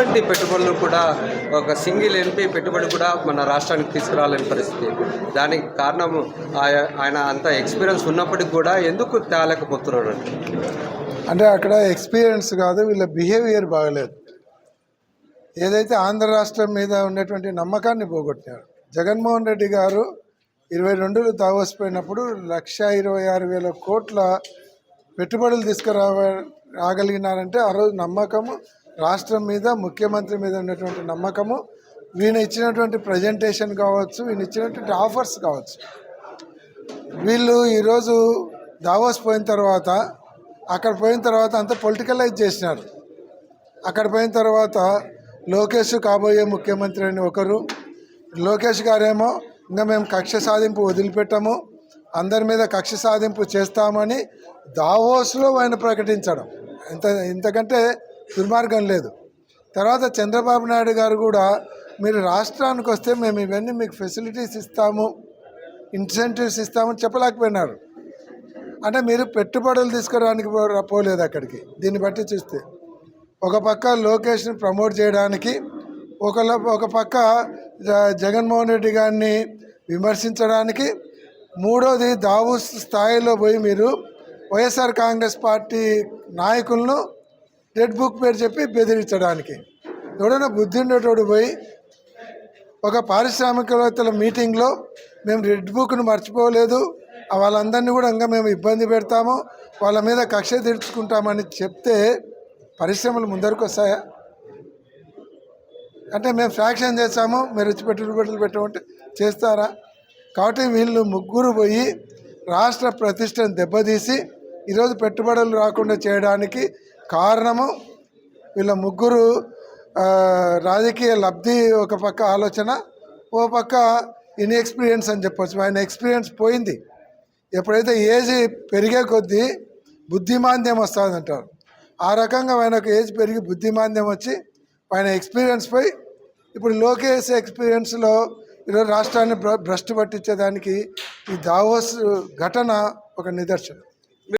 ఎటువంటి పెట్టుబడులు కూడా ఒక సింగిల్ ఎంపీ పెట్టుబడి కూడా మన రాష్ట్రానికి తీసుకురాలేని పరిస్థితి. దానికి కారణం ఆయన అంత ఎక్స్పీరియన్స్ ఉన్నప్పటికీ కూడా ఎందుకు తేలేకపోతున్నాడు అంటే అంటే అక్కడ ఎక్స్పీరియన్స్ కాదు వీళ్ళ బిహేవియర్ బాగలేదు. ఏదైతే ఆంధ్ర రాష్ట్రం మీద ఉన్నటువంటి నమ్మకాన్ని పోగొట్టారు. జగన్మోహన్ రెడ్డి గారు ఇరవై రెండులో దావోసిపోయినప్పుడు లక్ష ఇరవై ఆరు వేల కోట్ల పెట్టుబడులు తీసుకురావ రాగలిగినారంటే ఆ రోజు నమ్మకము రాష్ట్రం మీద ముఖ్యమంత్రి మీద ఉన్నటువంటి నమ్మకము వీణ ఇచ్చినటువంటి ప్రజెంటేషన్ కావచ్చు వీణ ఇచ్చినటువంటి ఆఫర్స్ కావచ్చు. వీళ్ళు ఈరోజు దావోస్ పోయిన తర్వాత అక్కడ పోయిన తర్వాత అంతా పొలిటికలైజ్ చేసినారు. అక్కడ పోయిన తర్వాత లోకేష్ కాబోయే ముఖ్యమంత్రి అని ఒకరు లోకేష్ గారేమో ఇంకా మేము కక్ష సాధింపు వదిలిపెట్టము అందరి మీద కక్ష సాధింపు చేస్తామని దావోస్లో ఆయన ప్రకటించడం. ఇంత ఇంతకంటే దుర్మార్గం లేదు. తర్వాత చంద్రబాబు నాయుడు గారు కూడా మీరు రాష్ట్రానికి వస్తే మేము ఇవన్నీ మీకు ఫెసిలిటీస్ ఇస్తాము ఇన్సెంటివ్స్ ఇస్తామని చెప్పలేకపోయినారు. అంటే మీరు పెట్టుబడులు తీసుకురావడానికి పోలేదు అక్కడికి. దీన్ని బట్టి చూస్తే ఒక పక్క లోకేష్ని ప్రమోట్ చేయడానికి ఒక ఒక పక్క జ- జగన్మోహన్ రెడ్డి గారిని విమర్శించడానికి మూడోది దావు స్థాయిలో పోయి మీరు వైఎస్ఆర్ కాంగ్రెస్ పార్టీ నాయకులను రెడ్ బుక్ పేరు చెప్పి బెదిరించడానికి. ఎవడైనా బుద్ధి ఉండేటోడు పోయి ఒక పారిశ్రామికవేత్తల మీటింగ్లో మేము రెడ్ బుక్ను మర్చిపోలేదు వాళ్ళందరినీ కూడా ఇంకా మేము ఇబ్బంది పెడతాము వాళ్ళ మీద కక్ష తీర్చుకుంటామని చెప్తే పరిశ్రమలు ముందరకు వస్తాయా అంటే మేము ఫ్యాక్షన్ చేస్తాము మీరు వచ్చి పెట్టుబడులు పెట్టమంటే చేస్తారా? కాబట్టి వీళ్ళు ముగ్గురు పోయి రాష్ట్ర ప్రతిష్టను దెబ్బతీసి ఈరోజు పెట్టుబడులు రాకుండా చేయడానికి కారణము వీళ్ళ ముగ్గురు రాజకీయ లబ్ధి ఒక పక్క ఆలోచన ఓ పక్క ఇన్ఎక్స్పీరియన్స్ అని చెప్పొచ్చు. ఆయన ఎక్స్పీరియన్స్ పోయింది. ఎప్పుడైతే ఏజ్ పెరిగే కొద్దీ బుద్ధిమాంద్యం వస్తుందంటారు. ఆ రకంగా ఆయనకు ఏజ్ పెరిగి బుద్ధిమాంద్యం వచ్చి ఆయన ఎక్స్పీరియన్స్ పోయి ఇప్పుడు లోకేష్ ఎక్స్పీరియన్స్లో ఈరోజు రాష్ట్రాన్ని భ్ర భ్రష్టు పట్టించేదానికి ఈ దావోస్ ఘటన ఒక నిదర్శనం.